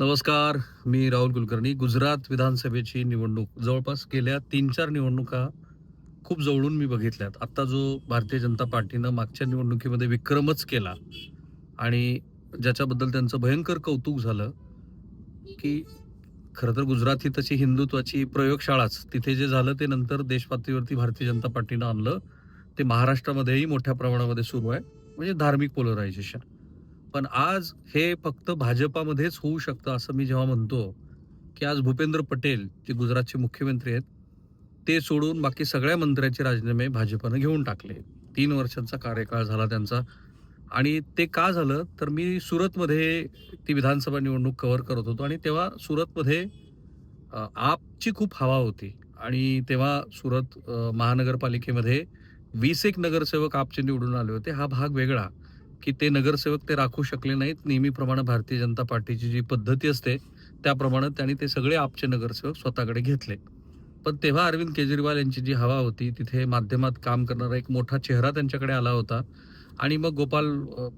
नमस्कार मी राहुल कुलकर्णी. गुजरात विधानसभेची निवडणूक जवळपास गेल्या तीन चार निवडणुका खूप जवळून मी बघितल्यात. आत्ता जो भारतीय जनता पार्टीनं मागच्या निवडणुकीमध्ये विक्रमच केला आणि ज्याच्याबद्दल त्यांचं भयंकर कौतुक झालं की खरं तर गुजरात ही तशी हिंदुत्वाची प्रयोगशाळाच. तिथे जे झालं ते नंतर देशपातळीवरती भारतीय जनता पार्टीनं आणलं. ते महाराष्ट्रामध्येही मोठ्या प्रमाणामध्ये सुरू आहे. म्हणजे धार्मिक पोलरायझेशन पण आज हे फक्त भाजपामध्येच होऊ शकतं असं मी जेव्हा म्हणतो की आज भूपेंद्र पटेल जे गुजरातचे मुख्यमंत्री आहेत ते सोडून बाकी सगळ्या मंत्र्यांचे राजीनामे भाजपनं घेऊन टाकले. तीन वर्षांचा कार्यकाळ झाला त्यांचा. आणि ते का झालं तर मी सुरतमध्ये ती विधानसभा निवडणूक कव्हर करत होतो आणि तेव्हा सुरतमध्ये आपची खूप हवा होती. आणि तेव्हा सुरत महानगरपालिकेमध्ये वीस एक नगरसेवक आपचे निवडून आले होते. हा भाग वेगळा. की ते नगरसेवक ते राखू शकले नाहीत. नेहमीप्रमाणे भारतीय जनता पार्टीची जी पद्धती असते त्याप्रमाणे त्यांनी ते सगळे आपचे नगरसेवक स्वतःकडे घेतले. पण तेव्हा अरविंद केजरीवाल यांची जी हवा होती तिथे माध्यमात काम करणारा एक मोठा चेहरा त्यांच्याकडे आला होता. आणि मग गोपाल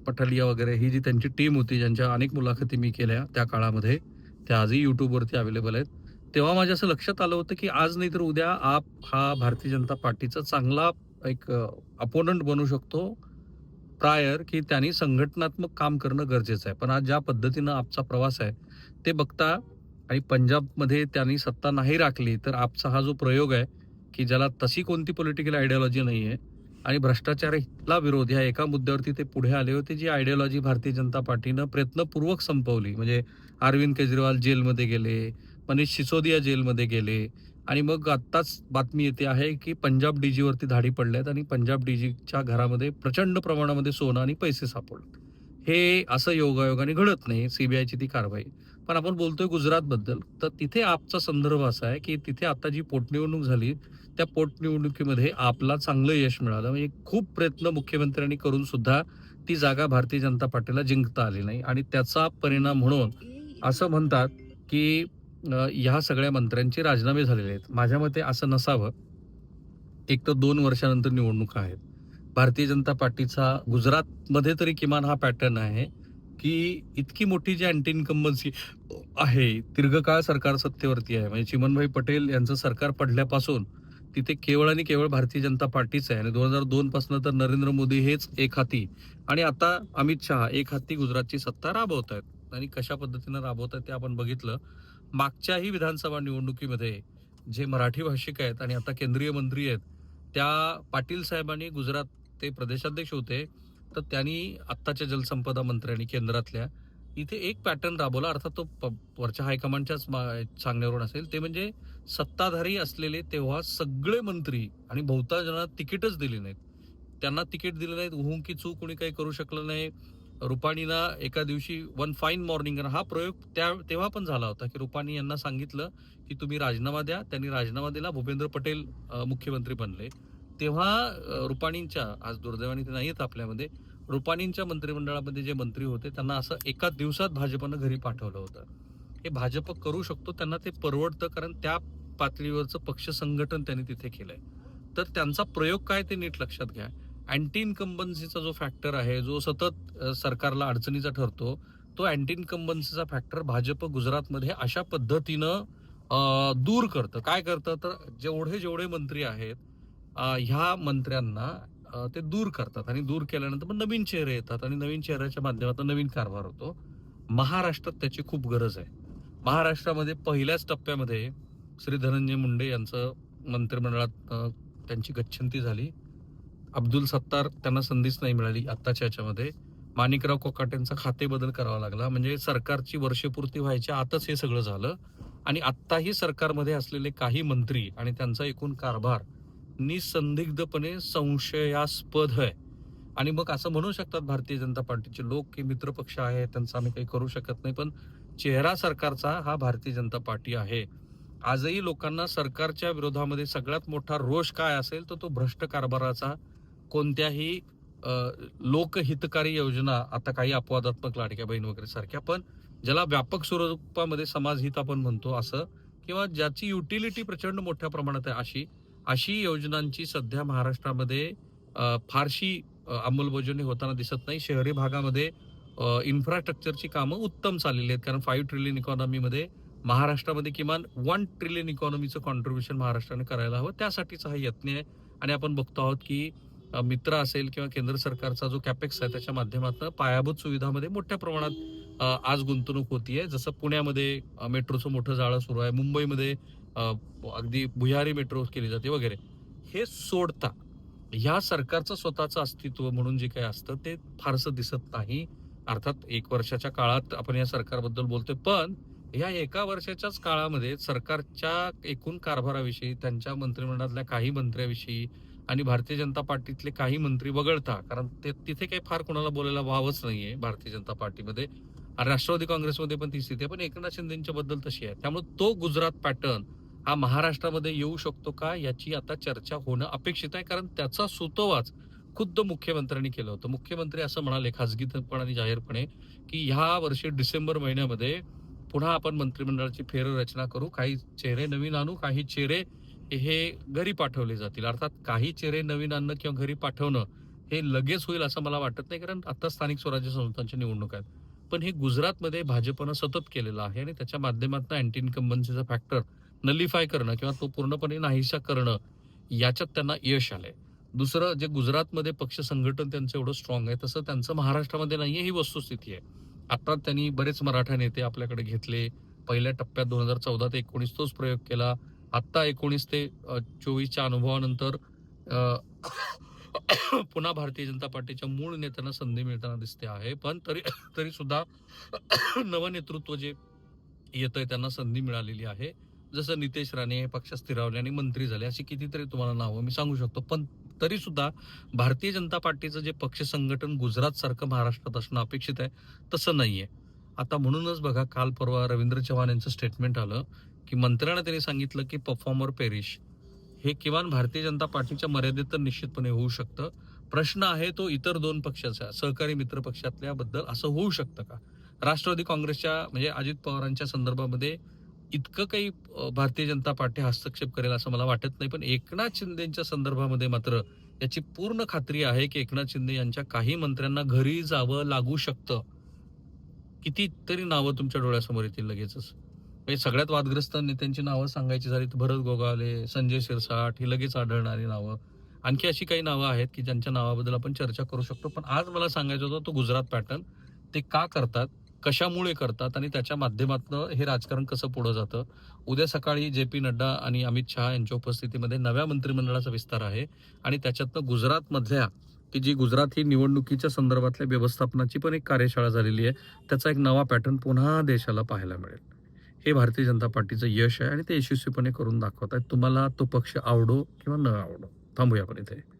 पठालिया वगैरे ही जी त्यांची टीम होती ज्यांच्या अनेक मुलाखती मी केल्या त्या काळामध्ये त्या आजही यूट्यूबवरती अवेलेबल आहेत. तेव्हा माझ्या असं लक्षात आलं होतं की आज नाही तर उद्या आप हा भारतीय जनता पार्टीचा चांगला एक अपोनंट बनू शकतो. प्रायर की त्यांनी संघटनात्मक काम करणं गरजेचं आहे. पण आज ज्या पद्धतीनं आपचा प्रवास आहे ते बघता आणि पंजाबमध्ये त्यांनी सत्ता नाही राखली तर आपचा हा जो प्रयोग आहे की ज्याला तशी कोणती पॉलिटिकल आयडियॉलॉजी नाही आहे आणि भ्रष्टाचारला विरोध ह्या एका मुद्द्यावरती ते पुढे आले होते जी आयडियॉलॉजी भारतीय जनता पार्टीनं प्रयत्नपूर्वक संपवली. म्हणजे अरविंद केजरीवाल जेलमध्ये गेले मनीष सिसोदिया जेलमध्ये गेले आणि मग आत्ताच बातमी येते आहे की पंजाब डीजीवरती धाडी पडल्यात आणि पंजाब डीजीच्या घरामध्ये प्रचंड प्रमाणामध्ये सोनं आणि पैसे सापडले हे असं योगायोगाने घडत नाही सीबीआयची ती कारवाई. पण आपण बोलतोय गुजरातबद्दल तर तिथे आपचा संदर्भ असा आहे की तिथे आता जी पोटनिवडणूक झाली त्या पोटनिवडणुकीमध्ये आपला चांगलं यश मिळालं. म्हणजे खूप प्रयत्न मुख्यमंत्र्यांनी करून सुद्धा ती जागा भारतीय जनता पार्टीला जिंकता आली नाही. आणि त्याचा परिणाम म्हणून असं म्हणतात की ह्या सगळ्या मंत्र्यांचे राजीनामे झालेले आहेत. माझ्या मते असं नसावं. एक तर दोन वर्षानंतर निवडणुका आहेत. भारतीय जनता पार्टीचा गुजरातमध्ये तरी किमान हा पॅटर्न आहे की इतकी मोठी जी अँटी इन्कम्बन्सी आहे दीर्घकाळ सरकार सत्तेवरती आहे. म्हणजे चिमनभाई पटेल यांचं सरकार पडल्यापासून तिथे केवळ आणि केवळ भारतीय जनता पार्टीच आहे. आणि दोन हजार दोन पासून तर नरेंद्र मोदी हेच एक हाती. आणि आता अमित शहा एक हाती गुजरातची सत्ता राबवत आहेत आणि कशा पद्धतीनं राबवत आहेत ते आपण बघितलं. मागच्याही विधानसभा निवडणुकीमध्ये जे मराठी भाषिक आहेत आणि आता केंद्रीय मंत्री आहेत त्या पाटील साहेबांनी गुजरात ते प्रदेशाध्यक्ष होते तर त्यांनी आत्ताच्या जलसंपदा मंत्र्यांनी केंद्रातल्या इथे एक पॅटर्न राबवला. अर्थात तो प- वरच्या हायकमांडच्याच मा- सांगण्यावरून असेल ते म्हणजे सत्ताधारी असलेले तेव्हा सगळे मंत्री आणि बहुतांश जणांना तिकीटच दिली नाहीत. त्यांना तिकीट दिलं नाहीत उहून की चूक कोणी काही करू शकलं नाही. रुपाणीनं एका दिवशी वन फाईन मॉर्निंग हा प्रयोग त्या तेव्हा पण झाला होता की रुपाणी यांना सांगितलं की तुम्ही राजीनामा द्या. त्यांनी राजीनामा दिला. भूपेंद्र पटेल मुख्यमंत्री बनले. तेव्हा रुपाणींच्या आज दुर्दैवाने ते नाहीत आपल्यामध्ये रुपाणींच्या मंत्रिमंडळामध्ये जे मंत्री होते त्यांना असं एका दिवसात भाजपनं घरी पाठवलं होतं. हे भाजप करू शकतो त्यांना ते परवडतं कारण त्या पातळीवरचं पक्ष संघटन त्यांनी तिथे केलंय. तर त्यांचा प्रयोग काय ते नीट लक्षात घ्या. अँटी इन्कम्बन्सीचा जो फॅक्टर आहे जो सतत सरकारला अडचणीचा ठरतो तो अँटी इन्कम्बन्सीचा फॅक्टर भाजप गुजरातमध्ये अशा पद्धतीनं दूर करतं. काय करतं? तर जेवढे जेवढे मंत्री आहेत ह्या मंत्र्यांना ते दूर करतात आणि दूर केल्यानंतर मग नवीन चेहरे येतात आणि नवीन चेहऱ्याच्या माध्यमातून नवीन कारभार होतो. महाराष्ट्रात त्याची खूप गरज आहे. महाराष्ट्रामध्ये पहिल्याच टप्प्यामध्ये श्री धनंजय मुंडे यांचं मंत्रिमंडळात त्यांची गच्छंती झाली. अब्दुल सत्तार त्यांना संधीच नाही मिळाली आत्ताच्या याच्यामध्ये. माणिकराव कोकाटेंचा खाते बदल करावा लागला. म्हणजे सरकारची वर्षपूर्ती व्हायच्या आतच हे सगळं झालं. आणि आत्ताही सरकारमध्ये असलेले काही मंत्री आणि त्यांचा एकूण कारभार निसंदिग्धपणे संशयास्पद आहे. आणि मग असं म्हणू शकतात भारतीय जनता पार्टीचे लोक की मित्रपक्ष आहे त्यांचा आम्ही काही करू शकत नाही पण चेहरा सरकारचा हा भारतीय जनता पार्टी आहे. आजही लोकांना सरकारच्या विरोधामध्ये सगळ्यात मोठा रोष काय असेल तर तो भ्रष्ट कारभाराचा कोणत्याही लोकहितकारी योजना आता काही अपवादात्मक लाडक्या बहीण वगैरे सारख्या पण ज्याला व्यापक स्वरूपामध्ये समाजहित आपण म्हणतो असं किंवा ज्याची युटिलिटी प्रचंड मोठ्या प्रमाणात आहे अशी अशी योजनांची सध्या महाराष्ट्रामध्ये फारशी अंमलबजावणी होताना दिसत नाही. शहरी भागामध्ये इन्फ्रास्ट्रक्चरची कामं उत्तम चाललेली आहेत. कारण फाईव्ह ट्रिलियन इकॉनॉमीमध्ये महाराष्ट्रामध्ये किमान वन ट्रिलियन इकॉनॉमीचं कॉन्ट्रीब्युशन महाराष्ट्राने करायला हवं. त्यासाठीच हा यत्न आहे. आणि आपण बघतो आहोत की मित्र असेल किंवा केंद्र सरकारचा जो कॅपेक्स आहे त्याच्या माध्यमातून पायाभूत सुविधामध्ये मोठ्या प्रमाणात आज गुंतवणूक होतीये. जसं पुण्यामध्ये मेट्रोचं मोठं जाळं सुरू आहे. मुंबईमध्ये अगदी भुयारी मेट्रो केली जाते वगैरे. हे सोडता ह्या सरकारचं स्वतःचं अस्तित्व म्हणून जे काही असतं ते फारसं दिसत नाही. अर्थात एक वर्षाच्या काळात आपण या सरकारबद्दल बोलतोय. पण या एका वर्षाच्याच काळामध्ये सरकारच्या एकूण कारभाराविषयी त्यांच्या मंत्रिमंडळातल्या काही मंत्र्याविषयी आणि भारतीय जनता पार्टीतले काही मंत्री वगळता कारण ते तिथे काही फार कोणाला बोलायला व्हावंच नाहीये भारतीय जनता पार्टीमध्ये. आणि राष्ट्रवादी काँग्रेसमध्ये पण ती स्थिती आहे पण एकनाथ शिंदेच्या बद्दल तशी आहे. त्यामुळे तो गुजरात पॅटर्न हा महाराष्ट्रामध्ये येऊ शकतो का याची आता चर्चा होणं अपेक्षित आहे कारण त्याचा सुतोवाच खुद्द मुख्यमंत्र्यांनी केलं होतं. मुख्यमंत्री असं म्हणाले खासगीपणे जाहीरपणे की ह्या वर्षी डिसेंबर महिन्यामध्ये पुन्हा आपण मंत्रिमंडळाची फेररचना करू. काही चेहरे नवीन आणू काही चेहरे हे घरी पाठवले जातील. अर्थात काही चेहरे नवीन आणणं किंवा घरी पाठवणं हे लगेच होईल असं मला वाटत नाही कारण आता स्थानिक स्वराज्य संस्थांच्या निवडणूक आहेत. पण हे गुजरातमध्ये भाजपनं सतत केलेलं आहे आणि त्याच्या माध्यमातून अँटी इन्कम्बन्सीचा फॅक्टर नलिफाय करणं किंवा तो पूर्णपणे नाहीसा करणं याच्यात त्यांना यश आलंय. दुसरं जे गुजरातमध्ये पक्ष संघटन त्यांचं एवढं स्ट्रॉंग आहे तसं त्यांचं महाराष्ट्रामध्ये नाहीये ही वस्तुस्थिती आहे. आता त्यांनी बरेच मराठा नेते आपल्याकडे घेतले. पहिल्या टप्प्यात दोन हजार चौदा ते एकोणीस तोच प्रयोग केला. आत्ता एकोणीस ते चोवीसच्या अनुभवानंतर पुन्हा भारतीय जनता पार्टीच्या मूळ नेत्यांना संधी मिळताना दिसते आहे. पण तरी तरी सुद्धा नवनेतृत्व जे येतंय त्यांना संधी मिळालेली आहे. जसं नितेश राणे हे पक्षात स्थिरावले आणि मंत्री झाले अशी कितीतरी तुम्हाला नावं मी सांगू शकतो. पण तरी सुद्धा भारतीय जनता पार्टीचं जे पक्ष संघटन गुजरात सारखं महाराष्ट्रात असणं अपेक्षित आहे तसं नाहीये. आता म्हणूनच बघा काल परवा रवींद्र चव्हाण यांचं स्टेटमेंट आलं की मंत्र्यांना त्यांनी सांगितलं की परफॉर्मर पेरिश हे किमान भारतीय जनता पार्टीच्या मर्यादेत तर निश्चितपणे होऊ शकतं. प्रश्न आहे तो इतर दोन पक्षाचा सहकारी मित्र पक्षातल्याबद्दल असं होऊ शकतं का? राष्ट्रवादी काँग्रेसच्या म्हणजे अजित पवारांच्या संदर्भामध्ये इतकं काही भारतीय जनता पार्टी हस्तक्षेप करेल असं मला वाटत नाही पण एकनाथ शिंदेच्या संदर्भामध्ये मात्र याची पूर्ण खात्री आहे की एकनाथ शिंदे यांच्या काही मंत्र्यांना घरी जावं लागू शकतं. कितीतरी नावं तुमच्या डोळ्यासमोर येतील लगेचच. म्हणजे सगळ्यात वादग्रस्त नेत्यांची नावं सांगायची झाली तर भरत गोगावले संजय शिरसाट ही लगेच आढळणारी नावं. आणखी अशी काही नावं आहेत की ज्यांच्या नावाबद्दल आपण चर्चा करू शकतो पण आज मला सांगायचं होतं तो गुजरात पॅटर्न. ते का करतात? कशामुळे करतात आणि त्याच्या माध्यमातून हे राजकारण कसं पुढं जातं? उद्या सकाळी जे पी नड्डा आणि अमित शहा यांच्या उपस्थितीमध्ये नव्या मंत्रिमंडळाचा विस्तार आहे आणि त्याच्यातनं गुजरातमधल्या की जी गुजरात ही निवडणुकीच्या संदर्भातल्या व्यवस्थापनाची पण एक कार्यशाळा झालेली आहे त्याचा एक नवा पॅटर्न पुन्हा देशाला पाहायला मिळेल. हे भारतीय जनता पार्टीचं यश आहे आणि ते यशस्वीपणे करून दाखवत आहेत. तुम्हाला तो पक्ष आवडो किंवा न आवडो? थांबूया आपण इथे.